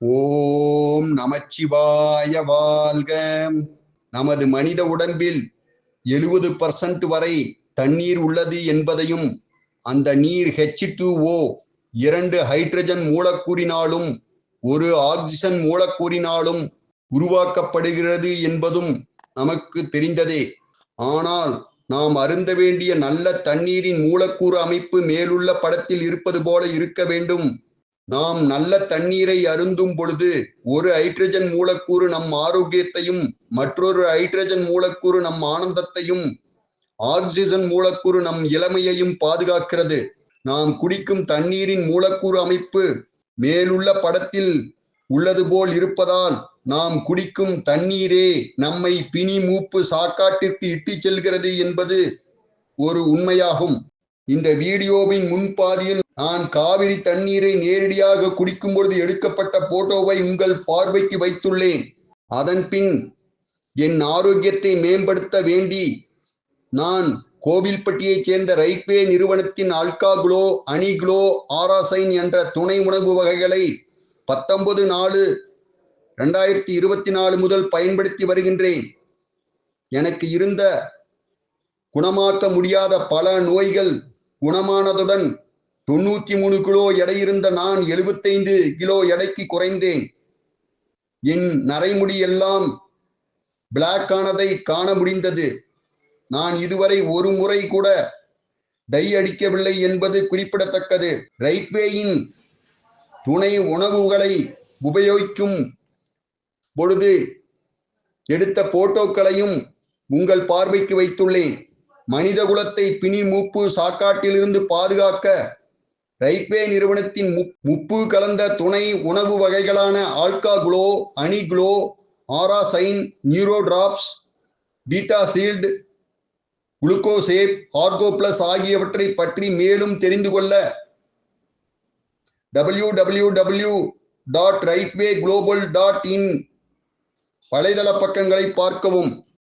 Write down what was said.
ஓம் நமச்சிவாய வாழ்க. நமது மனித உடம்பில் எழுபது பர்சன்ட் வரை தண்ணீர் உள்ளது என்பதையும் அந்த நீர் ஹெச் ஓ இரண்டு ஹைட்ரஜன் மூலக்கூறினாலும் ஒரு ஆக்சிஜன் மூலக்கூறினாலும் உருவாக்கப்படுகிறது என்பதும் நமக்கு தெரிந்ததே. ஆனால் நாம் அருந்த வேண்டிய நல்ல தண்ணீரின் மூலக்கூறு அமைப்பு மேலுள்ள படத்தில் இருப்பது போல இருக்க வேண்டும். நாம் நல்ல தண்ணீரை அருந்தும் பொழுது ஒரு ஹைட்ரஜன் மூலக்கூறு நம் ஆரோக்கியத்தையும் மற்றொரு ஹைட்ரஜன் மூலக்கூறு நம் ஆனந்தத்தையும் ஆக்சிஜன் மூலக்கூறு நம் இளமையையும் பாதுகாக்கிறது. நாம் குடிக்கும் தண்ணீரின் மூலக்கூறு அமைப்பு மேலுள்ள படத்தில் உள்ளது போல் இருப்பதால் நாம் குடிக்கும் தண்ணீரே நம்மை பிணி மூப்பு சாக்காட்டிற்கு இட்டுச் செல்கிறது என்பது ஒரு உண்மையாகும். இந்த வீடியோவின் முன்பாதியில் நான் காவிரி தண்ணீரை நேரடியாக குடிக்கும் பொழுது எடுக்கப்பட்ட போட்டோவை உங்கள் பார்வைக்கு வைத்துள்ளேன். அதன் பின் என் ஆரோக்கியத்தை மேம்படுத்த வேண்டி நான் கோவில்பட்டியைச் சேர்ந்த ரயில்வே நிறுவனத்தின் அல்கா குளோ அணி குளோ ஆராசைன் என்ற துணை உணவு வகைகளை பத்தொன்பது நாலு ரெண்டாயிரத்தி இருபத்தி நாலு முதல் பயன்படுத்தி வருகின்றேன். எனக்கு இருந்த குணமாக்க முடியாத பல நோய்கள் குணமானதுடன் தொண்ணூத்தி மூணு கிலோ எடை இருந்த நான் எழுபத்தைந்து கிலோ எடைக்கு குறைந்தேன். என் நரைமுடி எல்லாம் பிளாக் ஆனதை காண முடிந்தது. நான் இதுவரை ஒரு முறை கூட டை அடிக்கவில்லை என்பது குறிப்பிடத்தக்கது. ரைட்வேயின் துணை உணவுகளை உபயோகிக்கும் பொழுது எடுத்த போட்டோக்களையும் உங்கள் பார்வைக்கு வைத்துள்ளேன். மனித குலத்தை பிணி மூப்பு சாக்காட்டிலிருந்து பாதுகாக்க ரைட்வே நிறுவனத்தின் முப்பு கலந்த துணை உணவு வகைகளான ஆல்கா குளோ அனி குளோ ஆராசைன் நியூரோ டிராப்ஸ் பீட்டா சீல்டு குளுக்கோசேப் ஆர்கோ பிளஸ் ஆகியவற்றை பற்றி மேலும் தெரிந்து கொள்ள W W W dot rightway global dot in வலைதள பக்கங்களை பார்க்கவும்.